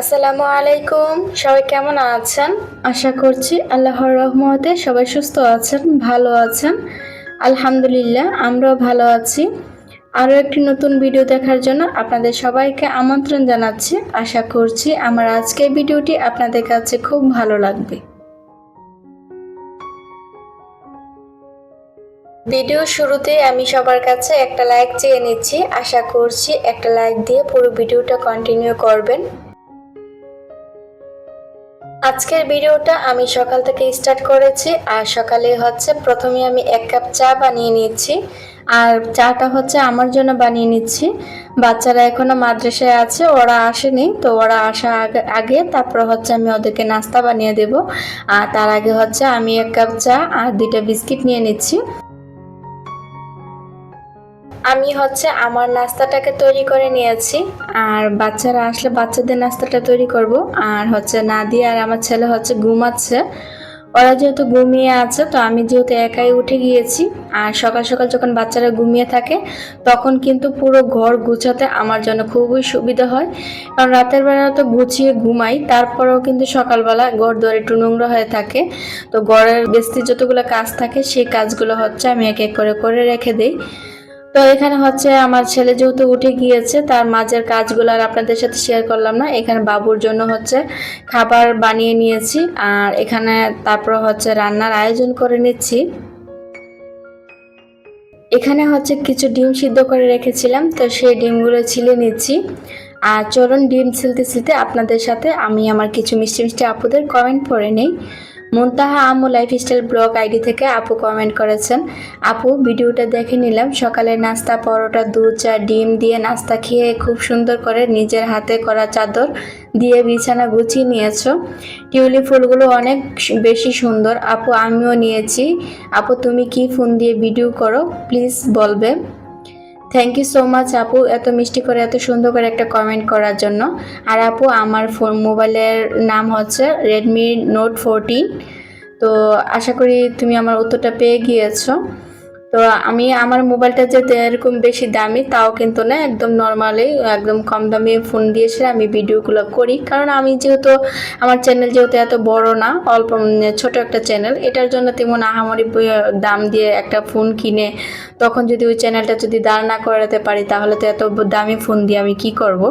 আসসালামু আলাইকুম। সবাই কেমন আছেন? আশা করছি আল্লাহর রহমতে সবাই সুস্থ আছেন ভালো আছেন। আলহামদুলিল্লাহ আমরাও ভালো আছি। আরও একটি নতুন ভিডিও দেখার জন্য আপনাদের সবাইকে আমন্ত্রণ জানাচ্ছি। আশা করছি আমার আজকের ভিডিওটি আপনাদের কাছে খুব ভালো লাগবে। ভিডিও শুরুতে আমি সবার কাছে একটা লাইক চেয়ে নিচ্ছি। আশা করছি একটা লাইক দিয়ে পুরো ভিডিওটা কন্টিনিউ করবেন। আজকের ভিডিওটা আমি সকাল থেকে স্টার্ট করেছি, আর সকালে হচ্ছে প্রথমে আমি এক কাপ চা বানিয়ে নিচ্ছি। আর চাটা হচ্ছে আমার জন্য বানিয়ে নিচ্ছি। বাচ্চারা এখনও মাদ্রাসায় আছে, ওরা আসেনি, তো ওরা আসা আগে তারপর হচ্ছে আমি ওদেরকে নাস্তা বানিয়ে দেব। আর তার আগে হচ্ছে আমি এক কাপ চা আর দুইটা বিস্কিট নিয়ে নিচ্ছি। আমি হচ্ছে আমার নাস্তাটাকে তৈরি করে নিয়েছি। আর বাচ্চারা আসলে বাচ্চাদের নাস্তাটা তৈরি করব। আর হচ্ছে নাদিয়া আর আমার ছেলে হচ্ছে ঘুমাচ্ছে। ওরা যেহেতু ঘুমিয়ে আছে, তো আমি যেহেতু একাই উঠে গিয়েছি, আর সকাল সকাল যখন বাচ্চারা ঘুমিয়ে থাকে, তখন কিন্তু পুরো ঘর গুছাতে আমার জন্য খুবই সুবিধা হয়। কারণ রাতের বেলা তো গুছিয়ে ঘুমাই, তারপরেও কিন্তু সকালবেলা ঘর দর একটু নোংরা হয়ে থাকে। তো ঘরের বেস্তি যতগুলো কাজ থাকে, সেই কাজগুলো হচ্ছে আমি এক এক করে করে রেখে দিই। তো এখানে হচ্ছে আমার ছেলে যেহেতু উঠে গিয়েছে, তার মাঝের কাজগুলো আর আপনাদের সাথে শেয়ার করলাম না। এখানে বাবুর জন্য হচ্ছে খাবার বানিয়ে নিয়েছি আর এখানে তারপর হচ্ছে রান্নার আয়োজন করে নিচ্ছি। এখানে হচ্ছে কিছু ডিম সিদ্ধ করে রেখেছিলাম, তো সেই ডিমগুলো ছিলে নিচ্ছি। আর চলুন ডিম ছিলতে ছিলতে আপনাদের সাথে আমি আমার কিছু মিষ্টি মিষ্টি আপুদের কমেন্ট পড়ে নেই। Muntaha Amu lifestyle blog ID থেকে আপু কমেন্ট করেছেন। আপু, ভিডিওটা দেখে নিলাম। সকালে নাস্তা, পরোটা, দুধ, চা, ডিম দিয়ে নাস্তা খেয়ে খুব সুন্দর করে নিজের হাতে করা চাদর দিয়ে বিছানা গুছিয়ে নিয়েছো। টিউলিপ ফুলগুলো অনেক বেশি সুন্দর। আপু, আমিও নিয়েছি। আপু, তুমি কি ফোন দিয়ে ভিডিও করো? প্লিজ বলবে। থ্যাংক ইউ সো মাচ আপু, এত মিষ্টি করে, এত সুন্দর করে একটা কমেন্ট করার জন্য। আর আপু, আমার ফোন, মোবাইলের নাম হচ্ছে রেডমি নোট ফোরটিন তো আশা করি তুমি আমার উত্তরটা পেয়ে গিয়েছো। তো আমি আমার মোবাইলটা যেতে এরকম বেশি দামি, তাও কিন্তু না, একদম নর্মালি একদম কম দামি ফোন দিয়ে দিয়েছে আমি ভিডিওগুলো করি। কারণ আমি যেহেতু, আমার চ্যানেল যেহেতু এত বড় না, অল্প ছোট একটা চ্যানেল এটার জন্য তেমন আহামরি দাম দিয়ে একটা ফোন কিনে, তখন যদি ওই চ্যানেলটা যদি দাঁড় না করাতে পারি, তাহলে তো এত দামি ফোন দিয়ে আমি কি করব।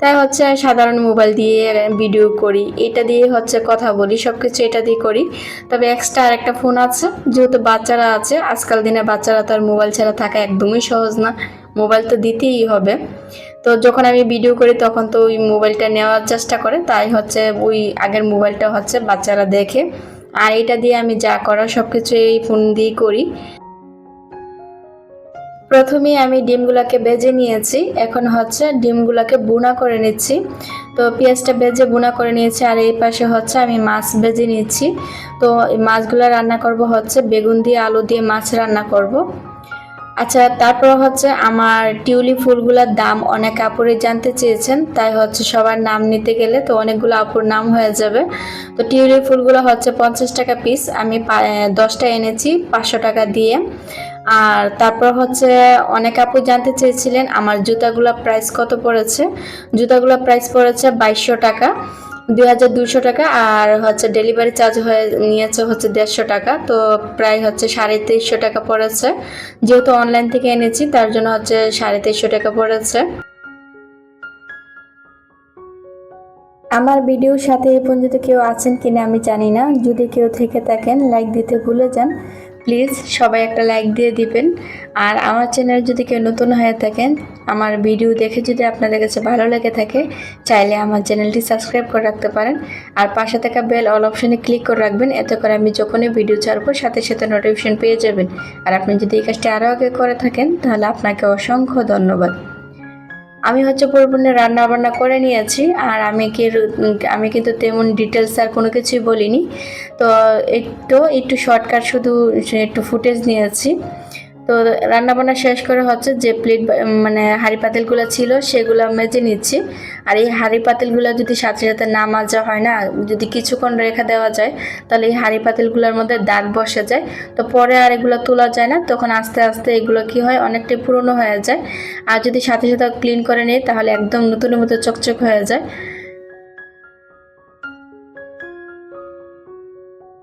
তাই হচ্ছে সাধারণ মোবাইল দিয়ে ভিডিও করি। এটা দিয়ে হচ্ছে কথা বলি সব কিছু এটা দিয়ে করি। তবে এক্সট্রা আর একটা ফোন আছে, যেহেতু বাচ্চারা আছে, আজকাল দিনে বাচ্চারা তার মোবাইল ছাড়া থাকা একদমই সহজ না। মোবাইল তো দিতেই হবে। তো যখন আমি ভিডিও করি, তখন তো ওই মোবাইলটা নেওয়ার চেষ্টা করে। তাই হচ্ছে ওই আগের মোবাইলটা হচ্ছে বাচ্চারা দেখে। আর এটা দিয়ে আমি যা করার সব কিছু এই ফোন দিয়েই করি। প্রথমে আমি ডিমগুলোকে বেজে নিয়েছি। এখন হচ্ছে ডিমগুলোকে বুনা করে নিচ্ছি। তো পেঁয়াজটা বেজে বুনা করে নিয়েছি আর এই পাশে হচ্ছে আমি মাছ বেজে নিচ্ছি। তো মাছগুলো রান্না করব হচ্ছে বেগুন দিয়ে, আলু দিয়ে মাছ রান্না করব। আচ্ছা তারপর হচ্ছে আমার টিউলিপ ফুলগুলোর দাম অনেক আপুরে জানতে চেয়েছেন, তাই হচ্ছে সবার নাম নিতে গেলে তো অনেকগুলো আপুর নাম হয়ে যাবে। তো টিউলিপ ফুলগুলো হচ্ছে পঞ্চাশ টাকা পিস, আমি দশটা এনেছি পাঁচশো টাকা দিয়ে। আর তারপর হচ্ছে অনেক আপু জানতে চেয়েছিলেন আমার জুতাগুলো প্রাইস কত পড়েছে। জুতাগুলো প্রাইস পড়েছে বাইশশো টাকা দুই হাজার দুশো টাকা আর হচ্ছে ডেলিভারি চার্জ হয়ে নিয়েছে হচ্ছে দেড়শো টাকা। তো প্রায় হচ্ছে সাড়ে তেইশশো টাকা পড়েছে। যেহেতু অনলাইন থেকে এনেছি, তার জন্য হচ্ছে সাড়ে তেইশশো টাকা পড়েছে। আমার ভিডিওর সাথে এই পর্যন্ত কেউ আছেন কিনা আমি জানি না। যদি কেউ থেকে থাকেন লাইক দিতে ভুলে যান। প্লিজ সবাই একটা লাইক দিয়ে দিবেন। আর আমার চ্যানেল যদি কেউ নতুন হয়ে থাকেন, আমার ভিডিও দেখে যদি আপনাদের কাছে ভালো লেগে থাকে, চাইলে আমার চ্যানেলটি সাবস্ক্রাইব করে রাখতে পারেন। আর পাশে থাকা বেল অল অপশানে ক্লিক করে রাখবেন, এতে করে আমি যখনই ভিডিও ছাড়বো, সাথে সাথে নোটিফিকেশন পেয়ে যাবেন। আর আপনি যদি এই কাজটি আরও আগে করে থাকেন, তাহলে আপনাকে অসংখ্য ধন্যবাদ। আমি হচ্ছে পরিপূর্ণ রান্না বান্না করে নিয়েছি, আর আমি কি আমি কিন্তু তেমন ডিটেলস আর কোনো কিছুই বলিনি। তো একটু একটু শর্টকাট শুধু একটু ফুটেজ নিয়েছি। তো রান্নাবান্না শেষ করে হচ্ছে যে প্লেট মানে হাঁড়ি পাতিলগুলো ছিল সেগুলো মেজে নিচ্ছি। আর এই হাঁড়ি পাতিলগুলো যদি সাথে সাথে না মাজা হয় না, যদি কিছুক্ষণ রেখে দেওয়া যায়, তাহলে এই হাঁড়ি পাতিলগুলোর মধ্যে দাগ বসে যায়। তো পরে আর এগুলো তোলা যায় না, তখন আস্তে আস্তে এগুলো কি হয়, অনেকটাই পুরনো হয়ে যায়। আর যদি সাথে সাথে ক্লিন করে নিই, তাহলে একদম নতুনের মতো চকচক হয়ে যায়।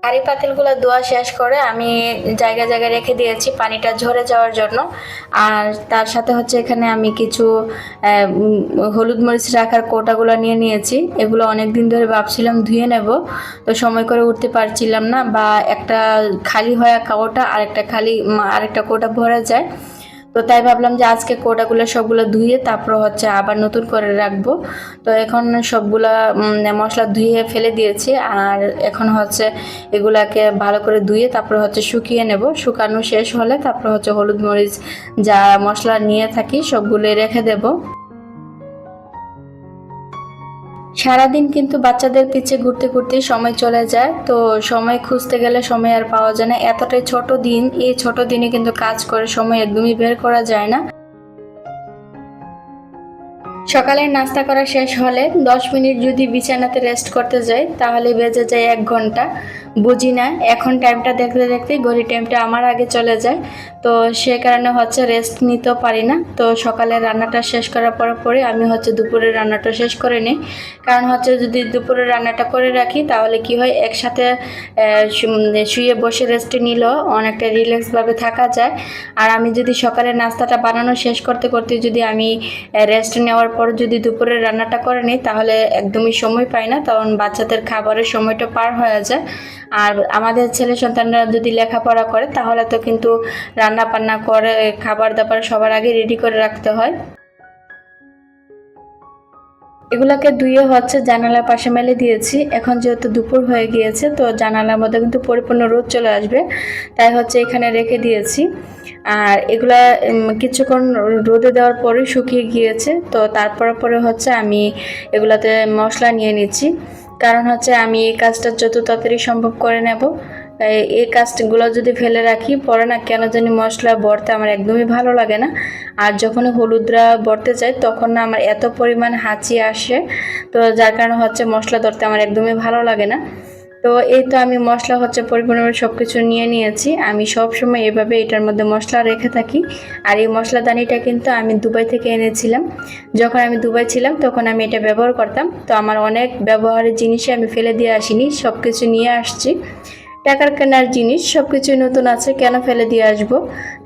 হাঁড়ি পাতিলগুলো ধোয়া শেষ করে আমি জায়গায় জায়গায় রেখে দিয়েছি পানিটা ঝরে যাওয়ার জন্য। আর তার সাথে হচ্ছে এখানে আমি কিছু হলুদ মরিচ রাখার কোটাগুলো নিয়ে নিয়েছি। এগুলো অনেক দিন ধরে ভাবছিলাম ধুয়ে নেব, তো সময় করে উঠতে পারছিলাম না বা একটা খালি হয়ে কোটা আরেকটা খালি আরেকটা কোটা ভরা যায়। তো তাই ভাবলাম যে আজকে কোটাগুলো সবগুলো ধুয়ে তারপর হচ্ছে আবার নতুন করে রাখব। তো এখন সবগুলা মশলা ধুয়ে ফেলে দিয়েছি আর এখন হচ্ছে এগুলাকে ভালো করে ধুয়ে তারপর হচ্ছে শুকিয়ে নেব। শুকানো শেষ হলে তারপর হচ্ছে হলুদ মরিচ যা মশলা নিয়ে থাকি সবগুলো রেখে দেব। সারাদিন কিন্তু বাচ্চাদের পিছে ঘুরতে ঘুরতে সময় চলে যায়, তো সময় খুঁজতে গেলে সময় আর পাওয়া যায় না। এতটাই ছোট দিন, এই ছোট দিনে কিন্তু কাজ করে সময় একদমই বের করা যায় না। সকালের নাস্তা করা শেষ হলে দশ মিনিট যদি বিছানাতে রেস্ট করতে যাই, তাহলে বেজে যায় এক ঘণ্টা। বুঝি না, এখন টাইমটা দেখতে দেখতে ঘড়ি টাইমটা আমার আগে চলে যায়। তো সে কারণে হচ্ছে রেস্ট নিতেও পারি না। তো সকালে রান্নাটা শেষ করার পর পরে আমি হচ্ছে দুপুরের রান্নাটা শেষ করে নিই। কারণ হচ্ছে যদি দুপুরের রান্নাটা করে রাখি, তাহলে কি হয়, একসাথে শুয়ে বসে রেস্টে নিলেও অনেকটা রিল্যাক্সভাবে থাকা যায়। আর আমি যদি সকালে নাস্তাটা বানানো শেষ করতে করতে যদি আমি রেস্ট নেওয়ার পর যদি দুপুরে রান্নাটা করে নিই, তাহলে একদমই সময় পাই না। তখন বাচ্চাদের খাবারের সময়টা পার হয়ে যায়। আর আমাদের ছেলে সন্তানরা যদি লেখাপড়া করে, তাহলে তো কিন্তু রান্না পান্না করে খাবার দাবার সবার আগে রেডি করে রাখতে হয়। এগুলাকে ধুয়ে হচ্ছে জানালার পাশে মেলে দিয়েছি। এখন যেহেতু দুপুর হয়ে গিয়েছে, তো জানালার মধ্যে কিন্তু পরিপূর্ণ রোদ চলে আসবে। তাই হচ্ছে এখানে রেখে দিয়েছি। আর এগুলা কিছুক্ষণ রোদে দেওয়ার পরে শুকিয়ে গিয়েছে। তো তারপর পরে হচ্ছে আমি এগুলাতে মশলা নিয়ে নিচ্ছি। কারণ হচ্ছে আমি এই কাজটা যত তাড়াতাড়ি সম্ভব করে নেব। এই- কাজগুলো যদি ফেলে রাখি, পরে না কেন জানি মশলা বরতে আমার একদমই ভালো লাগে না। আর যখন হলুদরা বরতে যায় তখন না আমার এত পরিমাণ হাঁচি আসে। তো যার কারণে হচ্ছে মশলা ধরতে আমার একদমই ভালো লাগে না। তো এই তো আমি মশলা হচ্ছে পরিপূর্ণভাবে সব কিছু নিয়ে নিয়েছি। আমি সব সময় এভাবে এটার মধ্যে মশলা রেখে থাকি। আর এই মশলাদানিটা কিন্তু আমি দুবাই থেকে এনেছিলাম। যখন আমি দুবাই ছিলাম, তখন আমি এটা ব্যবহার করতাম। তো আমার অনেক ব্যবহারের জিনিসই আমি ফেলে দিয়ে আসিনি সব কিছু নিয়ে আসছি। টাকার কেনার জিনিস সব কিছুই নতুন আছে, কেন ফেলে দিয়ে আসব?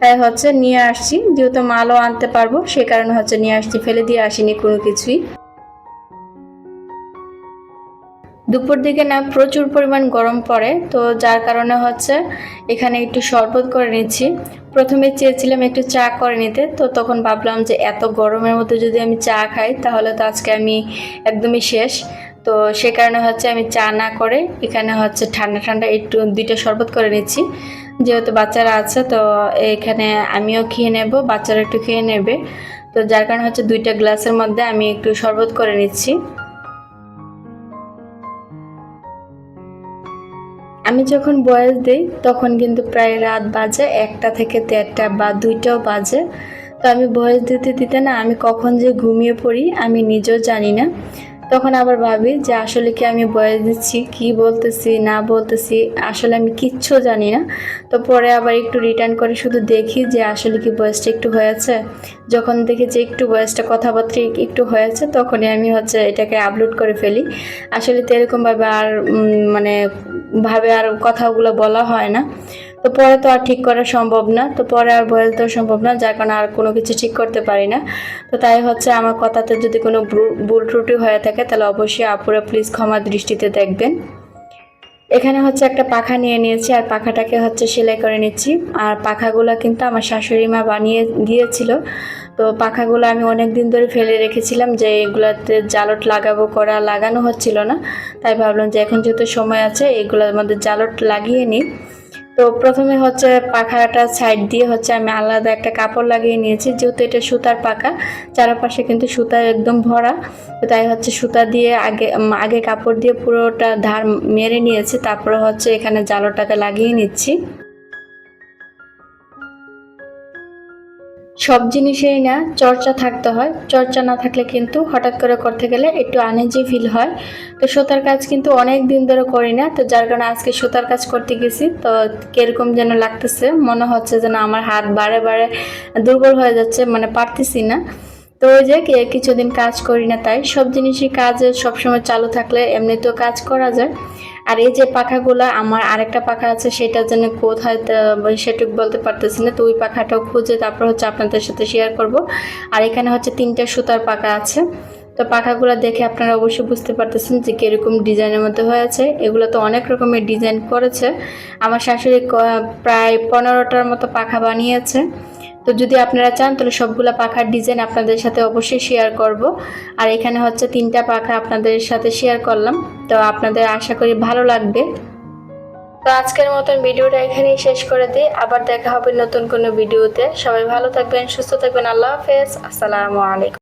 তাই হচ্ছে নিয়ে আসছি, যেহেতু মালও আনতে পারব, সে কারণে হচ্ছে নিয়ে আসছি, ফেলে দিয়ে আসিনি কোনো কিছুই। দুপুর দিকে না প্রচুর পরিমাণ গরম পড়ে, তো যার কারণে হচ্ছে এখানে একটু শরবত করে নিচ্ছি। প্রথমে চেয়েছিলাম একটু চা করে নিতে, তো তখন ভাবলাম যে এত গরমের মধ্যে যদি আমি চা খাই, তাহলে তো আজকে আমি একদমই শেষ। তো সে কারণে হচ্ছে আমি চা না করে এখানে হচ্ছে ঠান্ডা ঠান্ডা একটু দুইটা শরবত করে নিচ্ছি। যেহেতু বাচ্চারা আছে, তো এখানে আমিও খেয়ে নেব, বাচ্চারা একটু খেয়ে নেবে। তো যার কারণে হচ্ছে দুইটা গ্লাসের মধ্যে আমি একটু শরবত করে নিচ্ছি। আমি যখন বয়স দিই, তখন কিন্তু প্রায় রাত বাজে, একটা থেকে দেড়টা বা দুইটাও বাজে। তো আমি বয়স দিতে দিতে না, আমি কখন যে ঘুমিয়ে পড়ি, আমি নিজেও জানি না। তখন আবার ভাবি যে আসলে কি আমি বয়স দিচ্ছি, কি বলতেছি, না বলতেছি, আসলে আমি কিচ্ছু জানি না। তো পরে আবার একটু রিটার্ন করে শুধু দেখি যে আসলে কি বয়সটা একটু হয়েছে। যখন দেখি যে একটু বয়সটা কথাবার্তা একটু হয়েছে, তখনই আমি হচ্ছে এটাকে আপলোড করে ফেলি। আসলে তো এরকমভাবে আর মানে ভাবে আর কথাগুলো বলা হয় না। তো পরে তো আর ঠিক করা সম্ভব না। তো পরে আর দেওয়া সম্ভব না, যার কারণে আর কোনো কিছু ঠিক করতে পারি না। তো তাই হচ্ছে আমার কথাতে যদি কোনো ভুল ত্রুটি হয়ে থাকে, তাহলে অবশ্যই আপুরা প্লিজ ক্ষমা দৃষ্টিতে দেখবেন। এখানে হচ্ছে একটা পাখা নিয়ে নিয়েছি, আর পাখাটাকে হচ্ছে সেলাই করে নিচ্ছি। আর পাখাগুলো কিন্তু আমার শাশুড়ি মা বানিয়ে দিয়েছিল। তো পাখাগুলো আমি অনেক দিন ধরে ফেলে রেখেছিলাম যে এগুলাতে জালট লাগাবো, করা, লাগানো হচ্ছিল না। তাই ভাবলাম যে এখন যেহেতু সময় আছে, এগুলোর মধ্যে জালট লাগিয়ে নিই। তো প্রথমে হচ্ছে পাখাটা সাইড দিয়ে হচ্ছে আমি আলাদা একটা কাপড় লাগিয়ে নিয়েছি, যেহেতু এটা সুতার পাখা, চারপাশে কিন্তু সুতা একদম ভরা। তাই হচ্ছে সুতা দিয়ে আগে আগে কাপড় দিয়ে পুরোটা ধার মেরে নিয়েছি, তারপরে হচ্ছে এখানে জালোটাকে লাগিয়ে নিচ্ছি। সব জিনিসেই না চর্চা থাকতে হয়। চর্চা না থাকলে কিন্তু হঠাৎ করে করতে গেলে একটু আনইজি ফিল হয়। তো সুতার কাজ কিন্তু অনেক দিন ধরে করি না। তো যার কারণে আজকে সুতার কাজ করতে গেছি। তো কীরকম যেন লাগতেছে, মনে হচ্ছে যেন আমার হাত বারে বারে দুর্বল হয়ে যাচ্ছে মানে পারতেছি না। তো ওই যে কিছুদিন কাজ করি না তাই। সব জিনিসই কাজ সবসময় চালু থাকলে এমনিতেও কাজ করা যায়। আর এই যে পাখাগুলা, আমার আরেকটা পাখা আছে সেটার জন্য কোথায় সেটুক বলতে পারতেছি না, তো ওই পাখাটাও খুঁজে তারপর হচ্ছে আপনাদের সাথে শেয়ার করব। আর এখানে হচ্ছে তিনটা সুতার পাখা আছে। তো পাখাগুলো দেখে আপনারা অবশ্যই বুঝতে পারতেছেন যে কীরকম ডিজাইনের মধ্যে হয়েছে এগুলো তো অনেক রকমের ডিজাইন করেছে। আমার শাশুড়ি প্রায় পনেরোটার মতো পাখা বানিয়েছে। তো যদি আপনারা চান, তাহলে সবগুলো পাখার ডিজাইন আপনাদের সাথে অবশ্যই শেয়ার করব। আর এখানে হচ্ছে তিনটা পাখা আপনাদের সাথে শেয়ার করলাম। তো আপনাদের আশা করি ভালো লাগবে। তো আজকের মতন ভিডিওটা এখানেই শেষ করে দিই। আবার দেখা হবে নতুন কোনো ভিডিওতে। সবাই ভালো থাকবেন, সুস্থ থাকবেন। আল্লাহ হাফেজ। আসসালামু আলাইকুম।